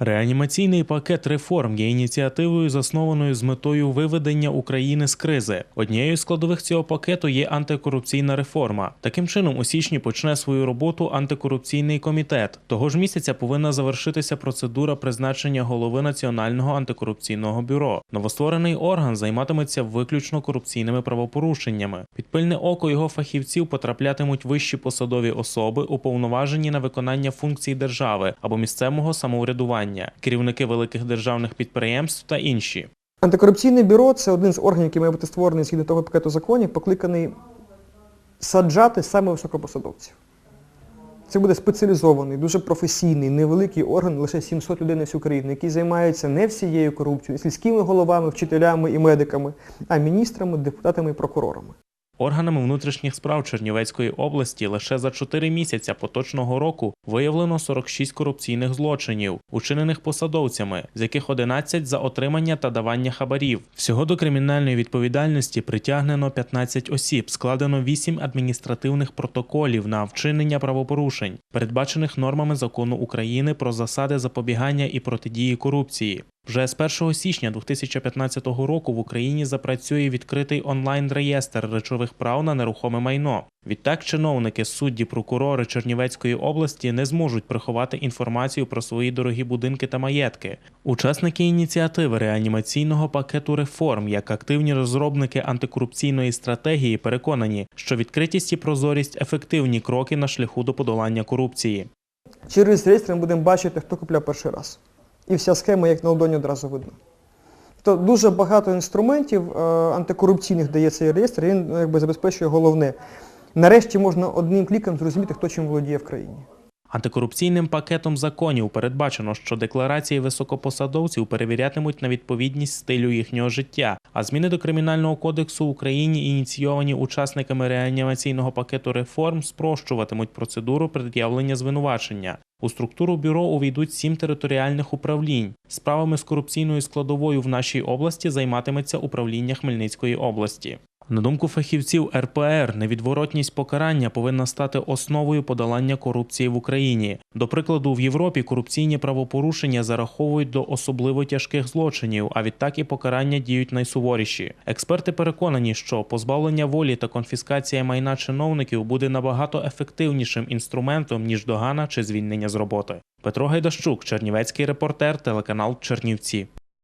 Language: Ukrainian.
Реанімаційний пакет реформ є ініціативою, заснованою з метою виведення України з кризи. Однією з складових цього пакету є антикорупційна реформа. Таким чином, у січні почне свою роботу антикорупційний комітет. Того ж місяця повинна завершитися процедура призначення голови Національного антикорупційного бюро. Новостворений орган займатиметься виключно корупційними правопорушеннями. Під пильне око його фахівців потраплятимуть вищі посадові особи, уповноважені на виконання функцій держави або місцевого самоврядування, керівники великих державних підприємств та інші. Антикорупційне бюро це один з органів, який має бути створений згідно того пакету законів, покликаний саджати саме високопосадовців. Це буде спеціалізований, дуже професійний, невеликий орган, лише 700 людей на всю країну, який займається не всією корупцією, сільськими головами, вчителями і медиками, а міністрами, депутатами і прокурорами. Органами внутрішніх справ Чернівецької області лише за 4 місяця поточного року виявлено 46 корупційних злочинів, учинених посадовцями, з яких 11 за отримання та давання хабарів. Всього до кримінальної відповідальності притягнено 15 осіб, складено 8 адміністративних протоколів на вчинення правопорушень, передбачених нормами закону України про засади запобігання і протидії корупції. Вже з 1 січня 2015 року в Україні запрацює відкритий онлайн-реєстр речових прав на нерухоме майно. Відтак, чиновники, судді, прокурори Чернівецької області не зможуть приховати інформацію про свої дорогі будинки та маєтки. Учасники ініціативи реанімаційного пакету реформ, як активні розробники антикорупційної стратегії, переконані, що відкритість і прозорість ефективні кроки на шляху до подолання корупції. Через реєстр ми будемо бачити, хто купляв перший раз. І вся схема, як на ладоні, одразу видно. Тобто дуже багато інструментів е, антикорупційних дає цей реєстр, він ну, якби, забезпечує головне. Нарешті можна одним кліком зрозуміти, хто чим володіє в країні. Антикорупційним пакетом законів передбачено, що декларації високопосадовців перевірятимуть на відповідність стилю їхнього життя, а зміни до кримінального кодексу в Україні, ініційовані учасниками реанімаційного пакету реформ, спрощуватимуть процедуру пред'явлення звинувачення. У структуру бюро увійдуть сім територіальних управлінь. Справами з корупційною складовою в нашій області займатиметься управління Хмельницької області. На думку фахівців РПР, невідворотність покарання повинна стати основою подолання корупції в Україні. До прикладу, в Європі корупційні правопорушення зараховують до особливо тяжких злочинів, а відтак і покарання діють найсуворіші. Експерти переконані, що позбавлення волі та конфіскація майна чиновників буде набагато ефективнішим інструментом ніж догана чи звільнення з роботи. Петро Гайдащук, Чернівецький репортер, телеканал Чернівці.